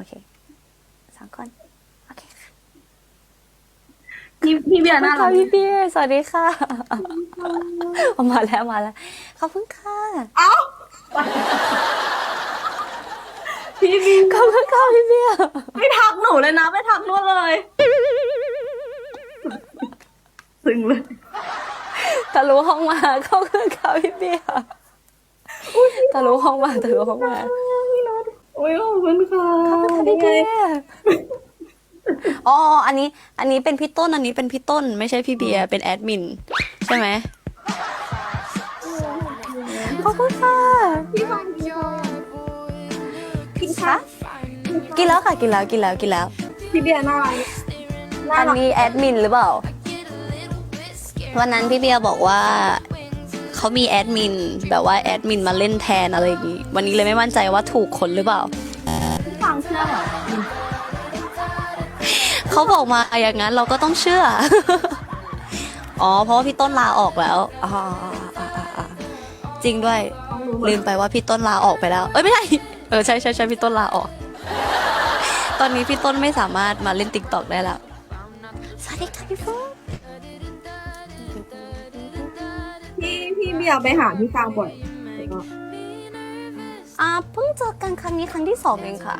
โอเคสองคนโอเคค่ะพี่พี่เบียร์น่าขรัอบกคุณค่ะพี่เบียร์สวัสดีค่ะมาแล้วมาแล้วขอบคุณค่ะเอ้าพี่บีขอบคุณค่ะพี่เบียร์ไม่ทักหนูเลยนะไม่ทักนู่นเลยซึ้งเลยทะลุห้องมาขอบคุณค่ะพี่เบียร์ทะลุห้องมาทะลุห้องมาโอ้ยขอบคุณค่ะพี่เบียร์อ๋อ อันนี้ อันนี้เป็นพี่ต้น อันนี้เป็นพี่ต้น ไม่ใช่พี่เบียร์ เป็นแอดมิน ใช่ไหมขอบคุณค่ะ พี่ฟังกินคะกินแล้วค่ะ กินแล้ว กินแล้ว กินแล้ว พี่เบียร์น่ารักน่าอันรักนี้แอดมินหรือเปล่า วันนั้นพี่เบียร์บอกว่า เขามีแอดมินแบบว่าแอดมินมาเล่นแทนอะไรอย่างงี้ วันนี้เลยไม่มั่นใจว่าถูกคนหรือเปล่าพี่ฟังเชื่อเหรอเขาบอกมาอย่างนั้นเราก็ต้องเชื่อ อ๋อ เพราะว่าพี่ต้นลาออกแล้วอ๋ออ๋ออ๋ออ๋อจริงด้วย ต้องรู้หมดลืมไปว่าพี่ต้นลาออกไปแล้ว เอ้ยไม่ใช่ เออใช่ใช่ใช่พี่ต้นลาออก ตอนนี้พี่ต้นไม่สามารถมาเล่นติ๊กต็อกได้แล้ว สวัสดีค่ะพี่ฟุ๊ก พี่เบียร์ไปหาพี่ฟางบ่อยอ่าเพิ่งเจอกันครั้งนี้ครั้งที่สองเองค่ะ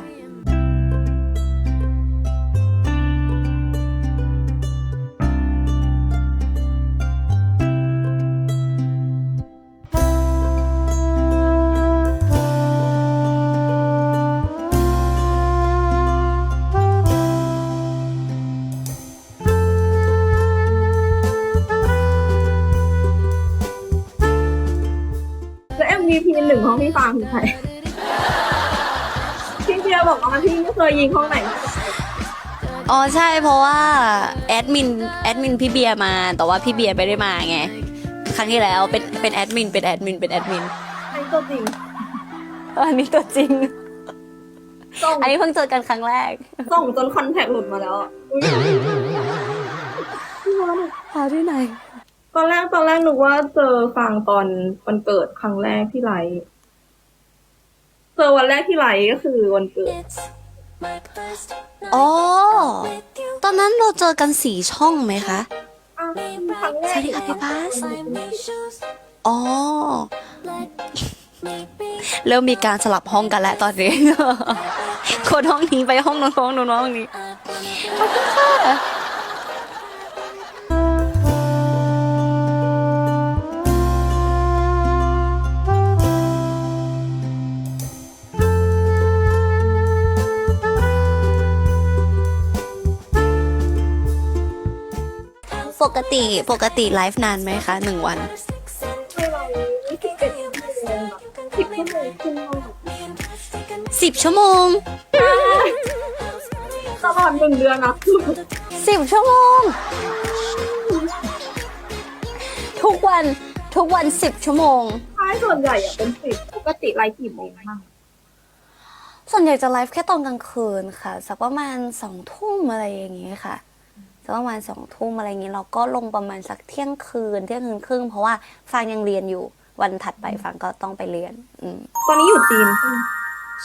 แล้ว MVP หนึ่งของพี่ฟังคือใครพี่เบียร์บอกว่าพี่ไม่เคยยิงห้องไหนอ๋อใช่เพราะว่าแอดมินแอดมินพี่เบียร์มา แต่ว่าพี่เบียร์ไม่ได้มาไงครั้งที่แล้วเป็นเป็นแอดมินเป็นแอดมินเป็นแอดมินไอ้ตัวจริงอันนี้ตัวจริงส่งอันนี้เพิ่งเจอกันครั้งแรก ส่งจนคอนแทคหลุดมาแล้วอะอุ๊ย พี่บอลอะหาที่ไหน ตอนแรกตอนแรกนึกว่าเจอฟังตอนวันเกิดครั้งแรกที่ไลฟ์เจอวันแรกที่ไลฟ์ก็คือวันเกิด อ๋อ ตอนนั้นเราเจอกันสี่ช่องไหมคะอ้าวครั้งแรสกวัสดีค่ะพี่บาสอ๋อ เริ่มมีการสลับห้องกันแล้วตอนนี้ คนห้องนี้ไปห้องนู้นห้องนู้นห้องนี้ขอบคุณค่ะ ปกติปกติไลฟ์นานไหมคะหนึ่งวันให้เราสิบเอ็ดชั่วโมงสิบชั่วโมงครึ่งสิบชั่วโมงตลอดหนึ่งเดือนนะสิบชั่วโมง ทุกวันทุกวันสิบชั่วโมงใช่ส่วนใหญ่อะเป็นสิบปกติไลฟ์กี่โมงบ้างส่วนใหญ่จะไลฟ์แค่ตอนกลางคืนค่ะ สักประมาณสองทุ่มอะไรอย่างงี้ค่ะ สักประมาณสองทุ่มอะไรอย่างงี้เราก็ลงประมาณสักเที่ยงคืนเที่ยงคืนครึ่งเพราะว่าฟางยังเรียนอยู่วันถัดไปฟางก็ต้องไปเรียน อืมตอนนี้อยู่จีนใช่ไหม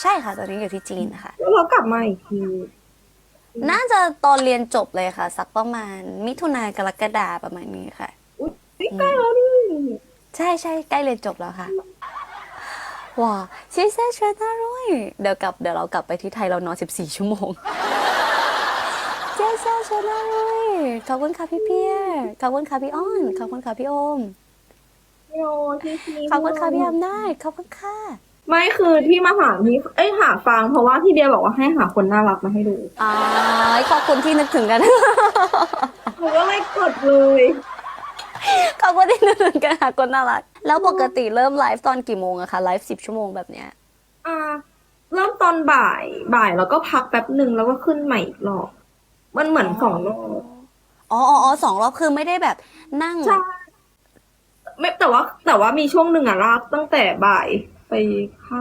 ใช่ค่ะ ตอนนี้อยู่ที่จีนค่ะ แล้วเรากลับมาอีกทีน่าจะตอนเรียนจบเลยค่ะ สักประมาณมิถุนากรกฎาประมาณนี้ค่ะอุ๊ยใกล้แล้วนี่ใช่ใช่ใกล้เรียนจบแล้วค่ะว้าชิเซชนารุยเดี๋ยวกลับเดี๋ยวเรากลับไปที่ไทยเรานอน 14 ชั่วโมง เจเซชนารุยขอบคุณค่ะพี่เพียร์ขอบคุณค่ะพี่อ้อน ขอบคุณค่ะพี่โอมโยที่ทีขอบคุณค่ะพี่อำนาจขอบคุณค่ะ ไม่คือที่มาหาพี่เอ้ยหาฟังเพราะว่าพี่เบียร์บอกว่าให้หาคนน่ารักมาให้ดูอ๋อขอบคุณที่นึกถึงกันหนูก็เลยกดเลยขอบคุณที่นึกถึงกันค่ะคนน่ารัก แล้วปกติเริ่มไลฟ์ตอนกี่โมงอะคะไลฟ์สิบชั่วโมงแบบเนี้ยอ่าเริ่มตอนบ่ายบ่ายแล้วก็พักแป๊บหนึ่งแล้วก็ขึ้นใหม่อีกรอบ มันเหมือนสองรอบอ๋ออ๋ออ๋อสองรอบคือไม่ได้แบบนั่ง ใช่ไม่แต่ว่า แต่ว่ามีช่วงหนึ่งอะลากตั้งแต่บ่ายไปค่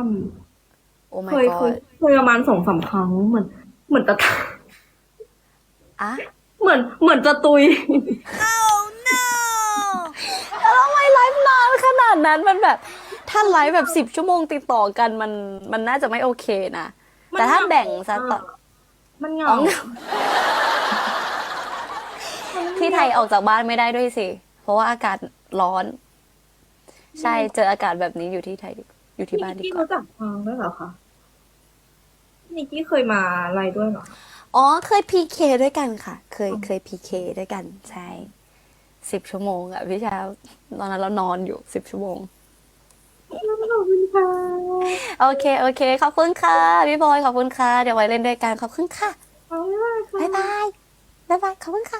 โอ้ำ my เคยเคย god เคยประมาณสองสามครั้งเหมือนเหมือนจะอะเหมือนเหมือนจะตุยแล้วทำไมไลฟ์นานขนาดนั้นมันแบบ ถ้าไลฟ์แบบสิบ10ชั่วโมงติดต่อกันมันมันน่าจะไม่โอเคนะแต่ถ้าแบ่งซะตอนมันเหงา อ๋อเหงา ที่ไทยออกจากบ้านไม่ได้ด้วยสิ เพราะว่าอากาศร้อน ใช่เจออากาศแบบนี้อยู่ที่ไทยดีอยู่ที่บ้านดีนิกกี้กว่ารู้จักฟางด้วยเหรอคะนิกกี้เคยมาอะไรด้วยเหรออ๋อเคยพีเคด้วยกันค่ะ เคยเคยพีเคด้วยกัน ใช่สิบชั่วโมงอะพี่เช้าตอนนั้นเรานอนอยู่สิบชั่วโมงขอบคุณค่ะโอเคโอเค ขอบคุณค่ะพี่บอยขอบคุณค่ะ เดี๋ยวไว้เล่นด้วยกันขอบคุณค่ะขอบคุณค่ะบ๊ายบายบ๊ายบายขอบคุณค่ะ